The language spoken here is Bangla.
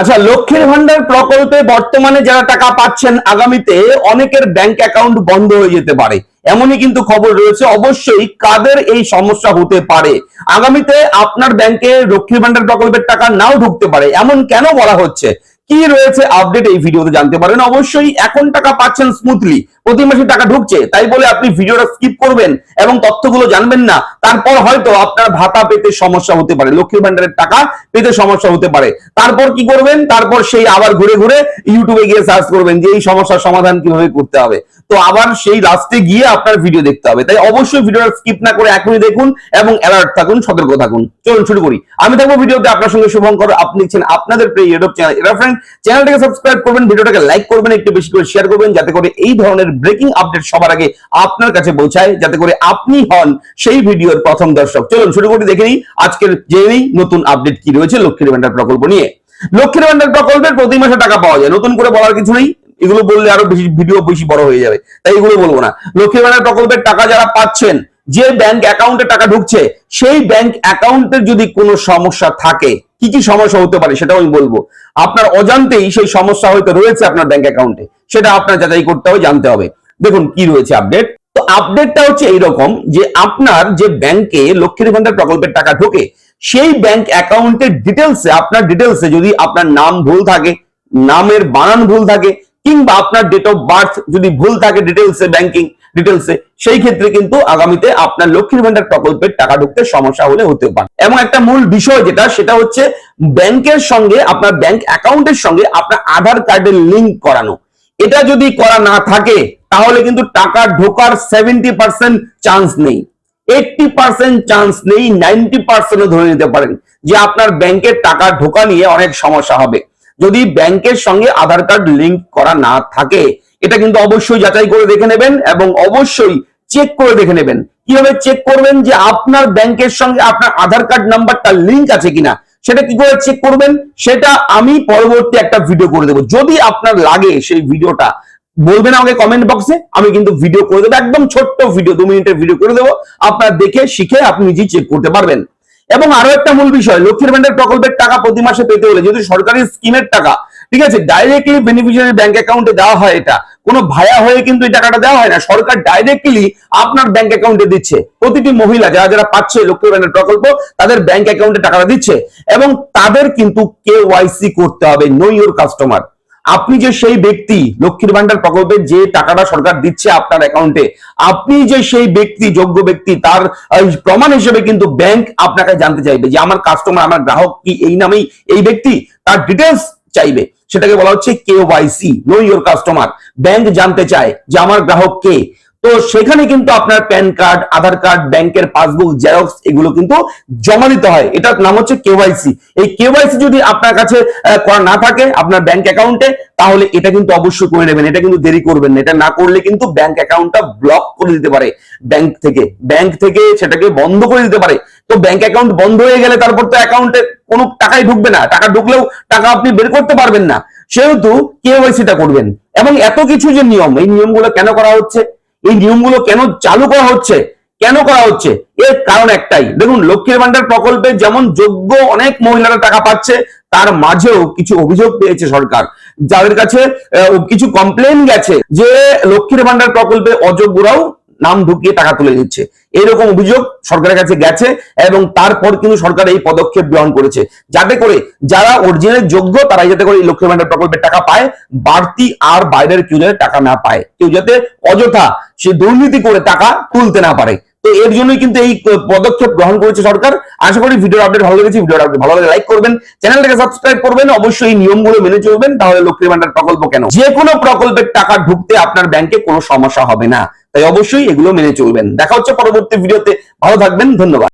আচ্ছা লক্ষ্মীর ভান্ডার প্রকল্পে বর্তমানে যারা টাকা পাচ্ছেন আগামীতে অনেকের ব্যাংক অ্যাকাউন্ট বন্ধ হয়ে যেতে পারে। এমনই কিন্তু খবর রয়েছে। অবশ্যই কাদের এই সমস্যা হতে পারে? আগামীতে আপনার ব্যাংকে লক্ষ্মীর ভান্ডার প্রকল্পের টাকা নাও ঢুকতে পারে। এমন কেন বলা হচ্ছে? কি রয়েছে আপডেট এই ভিডিওতে জানতে পারেন। অবশ্যই এখন টাকা পাচ্ছেন স্মুথলি প্রতি মাসে টাকা ঢুকছে, তাই বলে আপনি ভিডিওটা স্কিপ করবেন এবং তথ্যগুলো জানবেন না। তারপর হয়তো আপনার ভাতা পেতে সমস্যা হতে পারে লক্ষ্মীর ভান্ডারের টাকা পেতে সমস্যা হতে পারে। তারপর কি করবেন? তারপর সেই আবার ঘুরে ঘুরে ইউটিউবে গিয়ে সার্চ করবেন যে এই সমস্যার সমাধান কীভাবে করতে হবে। তো আবার সেই লাস্টে গিয়ে আপনার ভিডিও দেখতে হবে। তাই অবশ্যই ভিডিওটা স্কিপ না করে এখনই দেখুন এবং অ্যালার্ট থাকুন, সতর্ক থাকুন। চলুন শুরু করি। আমি থাকব ভিডিওতে আপনার সঙ্গে শুভঙ্কর। আপনি আপনাদের প্রিয় ইউটিউব চ্যানেল এরা ফ্রেন্ড চ্যানেলটাকে সাবস্ক্রাইব করবেন, ভিডিওটাকে লাইক করবেন, একটু বেশি করে শেয়ার করবেন, যাতে করে এই ধরনের ব্রেকিং আপডেট সবার আগে আপনার কাছে পৌঁছায়, যাতে করে আপনি হন সেই ভিডিওর প্রথম দর্শক। চলুন শুরু করি দেখে নিই, আজকের জেনেই নতুন আপডেট কি রয়েছে লক্ষ্মীর ভান্ডার প্রকল্প নিয়ে। লক্ষ্মীর ভান্ডার প্রকল্পের প্রতি মাসে টাকা পাওয়া যায়। নতুন করে বলার কিছু নেই, এগুলো বললে আরও বেশি ভিডিও বেশি বড় হয়ে যাবে, তাই এগুলো বলব না। লক্ষ্মীর ভান্ডার প্রকল্পের টাকা যারা পাচ্ছেন, যে ব্যাংক অ্যাকাউন্টে টাকা ঢুকছে, সেই ব্যাংক অ্যাকাউন্টের যদি কোনো সমস্যা থাকে কি কি সমস্যা হতে পারে সেটাও আমি বলব। আপনার অজান্তেই সেই সমস্যা হয়তো রয়েছে আপনার ব্যাংক অ্যাকাউন্টে সেটা আপনার যাচাই করতে হবে, জানতে হবে। দেখুন কি রয়েছে আপডেট তো আপডেটটা হচ্ছে এইরকম যে আপনার যে ব্যাংকে লক্ষ্মীর ভান্ডার প্রকল্পের টাকা ঢোকে, সেই ব্যাংক অ্যাকাউন্টের ডিটেলসে আপনার ডিটেলসে যদি আপনার নাম ভুল থাকে, নামের বানান ভুল থাকে, কিংবা আপনার ডেট অফ বার্থ যদি ভুল থাকে ডিটেলসে ব্যাংকিং ডিটেলসে সেই ক্ষেত্রে কিন্তু আগামীতে আপনার লক্ষ্মীর ভান্ডার প্রকল্পের টাকা ঢুকতে সমস্যা হলে হতে পারে। এবং একটা মূল বিষয় যেটা, সেটা হচ্ছে ব্যাংকের সঙ্গে, আপনার ব্যাংক অ্যাকাউন্টের সঙ্গে আপনার আধার কার্ডের লিংক করানো। এটা যদি করা না থাকে, তাহলে কিন্তু টাকা ঢোকার সেভেন্টি পার্সেন্ট চান্স নেই। এইটটি পার্সেন্ট চান্স নেই নাইনটি পার্সেন্টও ধরে নিতে পারেন যে আপনার ব্যাংকের টাকা ঢোকা নিয়ে অনেক সমস্যা হবে। যদি ব্যাংকের সঙ্গে আধার কার্ড লিংক করা না থাকে এটা কিন্তু অবশ্যই যাচাই করে দেখে নেবেন এবং অবশ্যই চেক করে দেখে নেবেন। কীভাবে চেক করবেন যে আপনার ব্যাংকের সঙ্গে আপনার আধার কার্ড নাম্বারটা লিঙ্ক আছে কিনা? সেটা কি করে চেক করবেন? সেটা আমি পরবর্তী একটা ভিডিও করে দেবো। যদি আপনার লাগে সেই ভিডিওটা বলবেন আমাকে কমেন্ট বক্সে আমি কিন্তু ভিডিও করে দেবো, একদম ছোট্ট ভিডিও দু মিনিটের ভিডিও করে দেবো। আপনার দেখে, শিখে আপনি নিজেই চেক করতে পারবেন। এবং আরও একটা মূল বিষয়, লক্ষ্মীর ভান্ডার প্রকল্পের টাকা প্রতি মাসে পেতে হলে, যেহেতু সরকারি স্কিমের টাকা ঠিক আছে? ডাইরেক্টলি বেনিফিশিয়ারি ব্যাংক অ্যাকাউন্টে দেওয়া হয় এটা। কোনো ভায়া হয়ে কিন্তু এই টাকাটা দেওয়া হয় না। সরকার ডাইরেক্টলি আপনার ব্যাংক অ্যাকাউন্টে দিচ্ছে। প্রতিটি মহিলা, যারা যারা পাচ্ছে লক্ষ্মীর ভান্ডার প্রকল্প, তাদের ব্যাংক অ্যাকাউন্টে টাকাটা দিচ্ছে। এবং তাদের কিন্তু কে ওয়াইসি করতে হবে। নো ইউর কাস্টমার আপনি যে সেই ব্যক্তি, লক্ষ্মীর ভান্ডার প্রকল্পে যে টাকাটা সরকার দিচ্ছে আপনার অ্যাকাউন্টে আপনি যে সেই ব্যক্তি, যোগ্য ব্যক্তি, তার প্রমাণ হিসেবে কিন্তু ব্যাংক আপনাকে জানতে চাইবে যে, আমার কাস্টমার আমার গ্রাহক কি এই নামেই এই ব্যক্তি? তার ডিটেলস চাইবে। সেটাকে বলা হচ্ছে KYC know your customer bank জানতে চায় যে আমার গ্রাহক কে। তো সেখানে কিন্তু আপনার প্যান কার্ড, আধার কার্ড, ব্যাংকের পাসবুক, জেরক্স এগুলো কিন্তু জমা দিতে হয়। এটার নাম হচ্ছে কেওয়াইসি এই কেওয়াইসি যদি আপনার কাছে করা না থাকে আপনার ব্যাংক অ্যাকাউন্টে, তাহলে এটা কিন্তু অবশ্যই করে নেবেন। এটা কিন্তু দেরি করবেন না। এটা না করলে কিন্তু ব্যাংক অ্যাকাউন্টটা ব্লক করে দিতে পারে। ব্যাংক থেকে ব্যাংক থেকে সেটাকে বন্ধ করে দিতে পারে। তো ব্যাংক অ্যাকাউন্ট বন্ধ হয়ে গেলে তারপর তো অ্যাকাউন্টে কোনো টাকাই ঢুকবে না। টাকা ঢুকলেও টাকা আপনি বের করতে পারবেন না। সেহেতু কেওয়াইসিটা করবেন। এবং এত কিছু যে নিয়ম, এই নিয়মগুলো কেন করা হচ্ছে? এই নিয়মগুলো কেন চালু করা হচ্ছে? কেন করা হচ্ছে? এর কারণ একটাই। দেখুন, লক্ষ্মীর ভান্ডার প্রকল্পে যেমন যোগ্য অনেক মহিলারা টাকা পাচ্ছে, তার মাঝেও কিছু অভিযোগ পেয়েছে সরকার। যাদের কাছে কিছু কমপ্লেন গেছে যে লক্ষ্মীর ভান্ডার প্রকল্পে অযোগ্যরাও নাম ঢুকিয়ে টাকা তুলে নিচ্ছে এরকম অভিযোগ সরকারের কাছে গেছে এবং তারপর কিন্তু সরকার এই পদক্ষেপ গ্রহণ করেছে। যাতে করে যারা অরিজিনাল যোগ্য তারাই যাতে করে এই লক্ষ্মী ভান্ডার প্রকল্পের টাকা পায়, বাড়তি আর বাইরের কেউ যাতে টাকা না পায়। কেউ যাতে অযথা সে দুর্নীতি করে টাকা তুলতে না পারে। তো এর জন্যই কিন্তু এই পদক্ষেপ গ্রহণ করেছে সরকার। আশা করি ভিডিও আপডেট ভালো লেগেছে। ভিডিও আপডেট ভালো লাগে লাইক করবেন। চ্যানেলটাকে সাবস্ক্রাইব করবেন। অবশ্যই এই নিয়মগুলো মেনে চলবেন। তাহলে লক্ষ্মীর ভান্ডার প্রকল্প কেন? যে কোনো প্রকল্পের টাকা ঢুকতে আপনার ব্যাংকে কোনো সমস্যা হবে না। তাই অবশ্যই এগুলো মেনে চলবেন। দেখা হচ্ছে পরবর্তী ভিডিওতে। ভালো থাকবেন। ধন্যবাদ।